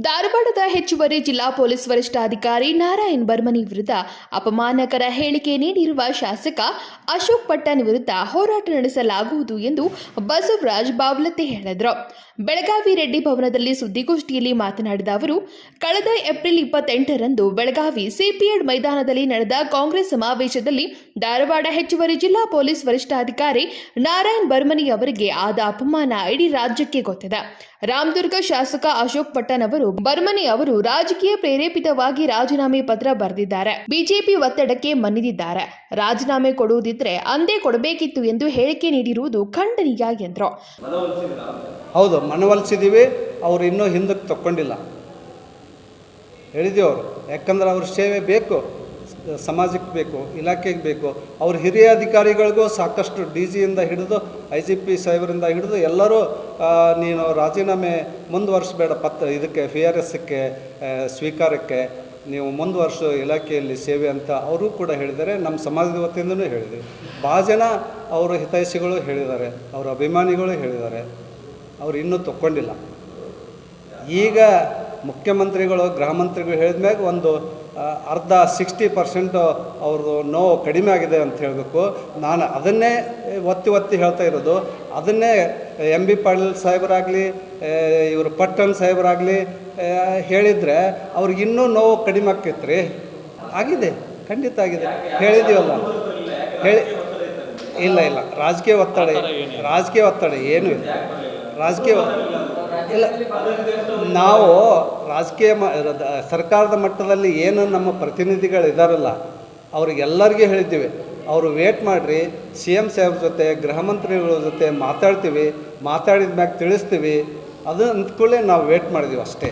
ಧಾರವಾಡದ ಹೆಚ್ಚುವರಿ ಜಿಲ್ಲಾ ಪೊಲೀಸ್ ವರಿಷ್ಠಾಧಿಕಾರಿ ನಾರಾಯಣ್ ಬರ್ಮನಿ ವಿರುದ್ಧ ಅಪಮಾನಕರ ಹೇಳಿಕೆ ನೀಡಿರುವ ಶಾಸಕ ಅಶೋಕ್ ಪಟ್ಟಣ್ ವಿರುದ್ಧ ಹೋರಾಟ ನಡೆಸಲಾಗುವುದು ಎಂದು ಬಸವರಾಜ್ ಬಾವ್ಲತೆ ಹೇಳಿದರು. ಬೆಳಗಾವಿ ರೆಡ್ಡಿ ಭವನದಲ್ಲಿ ಸುದ್ದಿಗೋಷ್ಠಿಯಲ್ಲಿ ಮಾತನಾಡಿದ ಅವರು, ಕಳೆದ ಏಪ್ರಿಲ್ ಇಪ್ಪತ್ತೆಂಟರಂದು ಬೆಳಗಾವಿ ಸಿಪಿಎಡ್ ಮೈದಾನದಲ್ಲಿ ನಡೆದ ಕಾಂಗ್ರೆಸ್ ಸಮಾವೇಶದಲ್ಲಿ ಧಾರವಾಡ ಹೆಚ್ಚುವರಿ ಜಿಲ್ಲಾ ಪೊಲೀಸ್ ವರಿಷ್ಠಾಧಿಕಾರಿ ನಾರಾಯಣ್ ಬರ್ಮನಿ ಅವರಿಗೆ ಆದ ಅಪಮಾನ ಇಡೀ ರಾಜ್ಯಕ್ಕೆ ಗೊತ್ತಿದೆ. ರಾಮದುರ್ಗ ಶಾಸಕ ಅಶೋಕ್ ಪಟ್ಟಣ್ ಅವರು ಬರ್ಮನಿ ಅವರು ರಾಜಕೀಯ ಪ್ರೇರೇಪಿತವಾಗಿ ರಾಜೀನಾಮೆ ಪತ್ರ ಬರೆದಿದ್ದಾರೆ. ಬಿಜೆಪಿ ಒತ್ತಡಕ್ಕೆ ಮನ್ನಿದಿದ್ದಾರೆ. ರಾಜೀನಾಮೆ ಕೊಡುವುದಿದ್ರೆ ಅಂದೇ ಕೊಡಬೇಕಿತ್ತು ಎಂದು ಹೇಳಿಕೆ ನೀಡಿರುವುದು ಖಂಡನೀಯ ಎಂದರು. ಹೌದು, ಮನವೊಲಿಸಿದ್ದೀವಿ, ಅವರು ಇನ್ನೂ ಹಿಂದಕ್ಕೆ ತಕ್ಕೊಂಡಿಲ್ಲ. ಹೇಳಿದ್ದೀವಿ ಅವರು ಯಾಕಂದ್ರೆ ಅವ್ರ ಸೇವೆ ಬೇಕು. ಸಮಾಜಕ್ಕೆ ಬೇಕು, ಇಲಾಖೆಗೆ ಬೇಕು, ಅವ್ರ ಹಿರಿಯ ಅಧಿಕಾರಿಗಳಿಗೂ ಸಾಕಷ್ಟು ಡಿ ಜಿಯಿಂದ ಹಿಡಿದು ಐ ಜಿ ಪಿ ಸಾಹೇಬರಿಂದ ಹಿಡಿದು ಎಲ್ಲರೂ ನೀನು ರಾಜೀನಾಮೆ ಮುಂದುವರಿಸಬೇಡ, ಪತ್ರ ಇದಕ್ಕೆ ಫಿ ಆರ್ ಎಸ್ಗೆ ಸ್ವೀಕಾರಕ್ಕೆ, ನೀವು ಮುಂದುವರ್ಸು, ಇಲಾಖೆಯಲ್ಲಿ ಸೇವೆ ಅಂತ ಅವರು ಕೂಡ ಹೇಳಿದ್ದಾರೆ, ನಮ್ಮ ಸಮಾಜದ ವತಿಯಿಂದನೂ ಹೇಳಿದ್ವಿ ಭಾಳ ಜನ ಅವರ ಹಿತೈಷಿಗಳು ಹೇಳಿದ್ದಾರೆ, ಅವರ ಅಭಿಮಾನಿಗಳು ಹೇಳಿದ್ದಾರೆ, ಅವರು ಇನ್ನೂ ತಕ್ಕೊಂಡಿಲ್ಲ ಈಗ ಮುಖ್ಯಮಂತ್ರಿಗಳು ಗೃಹ ಮಂತ್ರಿಗಳು ಹೇಳಿದ್ಮ್ಯಾಗ ಒಂದು ಅರ್ಧ ಸಿಕ್ಸ್ಟಿ ಪರ್ಸೆಂಟು ಅವ್ರದ್ದು ನೋವು ಕಡಿಮೆ ಆಗಿದೆ ಅಂತ ಹೇಳಬೇಕು. ನಾನು ಅದನ್ನೇ ಒತ್ತಿ ಒತ್ತಿ ಹೇಳ್ತಾ ಇರೋದು. ಅದನ್ನೇ ಎಂ ಬಿ ಪಾಟೀಲ್ ಸಾಹೇಬರಾಗಲಿ ಇವರು ಪಟ್ಟಣ್ ಸಾಹೇಬರಾಗಲಿ ಹೇಳಿದರೆ ಅವ್ರಿಗೆ ಇನ್ನೂ ನೋವು ಕಡಿಮೆ ಆಗ್ತೈತೆ ರೀ ಆಗಿದೆ ಖಂಡಿತ ಆಗಿದೆ. ಹೇಳಿದೀವಲ್ಲ. ಹೇಳಿ ಇಲ್ಲ ಇಲ್ಲ. ರಾಜಕೀಯ ಒತ್ತಡ ರಾಜಕೀಯ ಒತ್ತಡ ಏನೂ ಇಲ್ಲ. ರಾಜಕೀಯ ಇಲ್ಲ. ನಾವು ರಾಜಕೀಯ ಮ ಸರ್ಕಾರದ ಮಟ್ಟದಲ್ಲಿ ಏನು ನಮ್ಮ ಪ್ರತಿನಿಧಿಗಳು ಇದ್ದಾರಲ್ಲ ಅವ್ರಿಗೆಲ್ಲರಿಗೂ ಹೇಳಿದ್ದೀವಿ. ಅವರು ವೇಟ್ ಮಾಡಿರಿ, ಸಿ ಎಂ ಸಾಹೇಬ್ ಜೊತೆ, ಗೃಹ ಮಂತ್ರಿಗಳ ಜೊತೆ ಮಾತಾಡ್ತೀವಿ ಮಾತಾಡಿದ ಮ್ಯಾಗ ತಿಳಿಸ್ತೀವಿ. ಅದು ಅಂದ್ಕೊಳ್ಳೇ ನಾವು ವೇಟ್ ಮಾಡಿದ್ದೀವಿ ಅಷ್ಟೇ.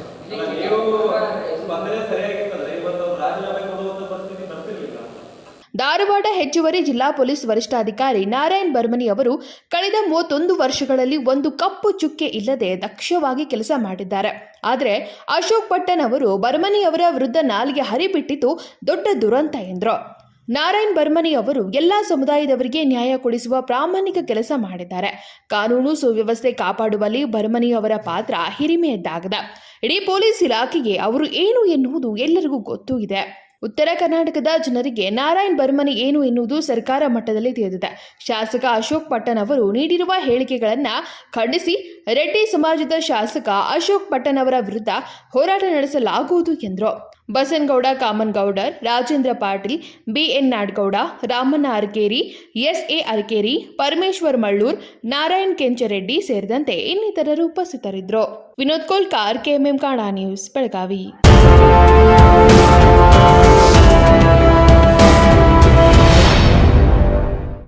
ಧಾರವಾಡ ಹೆಚ್ಚುವರಿ ಜಿಲ್ಲಾ ಪೊಲೀಸ್ ವರಿಷ್ಠಾಧಿಕಾರಿ ನಾರಾಯಣ್ ಬರ್ಮನಿ ಅವರು ಕಳೆದ ಮೂವತ್ತೊಂದು ವರ್ಷಗಳಲ್ಲಿ ಒಂದು ಕಪ್ಪು ಚುಕ್ಕೆ ಇಲ್ಲದೆ ದಕ್ಷವಾಗಿ ಕೆಲಸ ಮಾಡಿದ್ದಾರೆ. ಆದರೆ ಅಶೋಕ್ ಪಟ್ಟಣ್ ಅವರು ಬರ್ಮನಿ ಅವರ ವಿರುದ್ಧ ನಾಲಿಗೆ ಹರಿಬಿಟ್ಟಿತು ದೊಡ್ಡ ದುರಂತ ಎಂದರು. ನಾರಾಯಣ್ ಬರ್ಮನಿ ಅವರು ಎಲ್ಲ ಸಮುದಾಯದವರಿಗೆ ನ್ಯಾಯ ಕೊಡಿಸುವ ಪ್ರಾಮಾಣಿಕ ಕೆಲಸ ಮಾಡಿದ್ದಾರೆ. ಕಾನೂನು ಸುವ್ಯವಸ್ಥೆ ಕಾಪಾಡುವಲ್ಲಿ ಬರ್ಮನಿ ಅವರ ಪಾತ್ರ ಹಿರಿಮೆಯದ್ದಾಗದ. ಇಡೀ ಪೊಲೀಸ್ ಇಲಾಖೆಗೆ ಅವರು ಏನು ಎನ್ನುವುದು ಎಲ್ಲರಿಗೂ ಗೊತ್ತೂ ಇದೆ. ಉತ್ತರ ಕರ್ನಾಟಕದ ಜನರಿಗೆ ನಾರಾಯಣ್ ಬರ್ಮನಿ ಏನು ಎನ್ನುವುದು ಸರ್ಕಾರ ಮಟ್ಟದಲ್ಲಿ ತಿಳಿದಿದೆ. ಶಾಸಕ ಅಶೋಕ್ ಪಟ್ಟಣ್ ಅವರು ನೀಡಿರುವ ಹೇಳಿಕೆಗಳನ್ನು ಖಂಡಿಸಿ ರೆಡ್ಡಿ ಸಮಾಜದ ಶಾಸಕ ಅಶೋಕ್ ಪಟ್ಟಣ್ ಅವರ ವಿರುದ್ಧ ಹೋರಾಟ ನಡೆಸಲಾಗುವುದು ಎಂದರು. Basangouda Kamangoudar Rajendra Patil, B N Nadgouda, Ramanna Arakeri, S A Arakeri, Parameshwar Mallur, Narayan Kenchareddy ಸೇರಿದಂತೆ ಇನ್ನಿತರರು ಉಪಸ್ಥಿತರಿದ್ದರು. Vinod Kolkar, K M M ಕಾಣಾ news, Belagavi.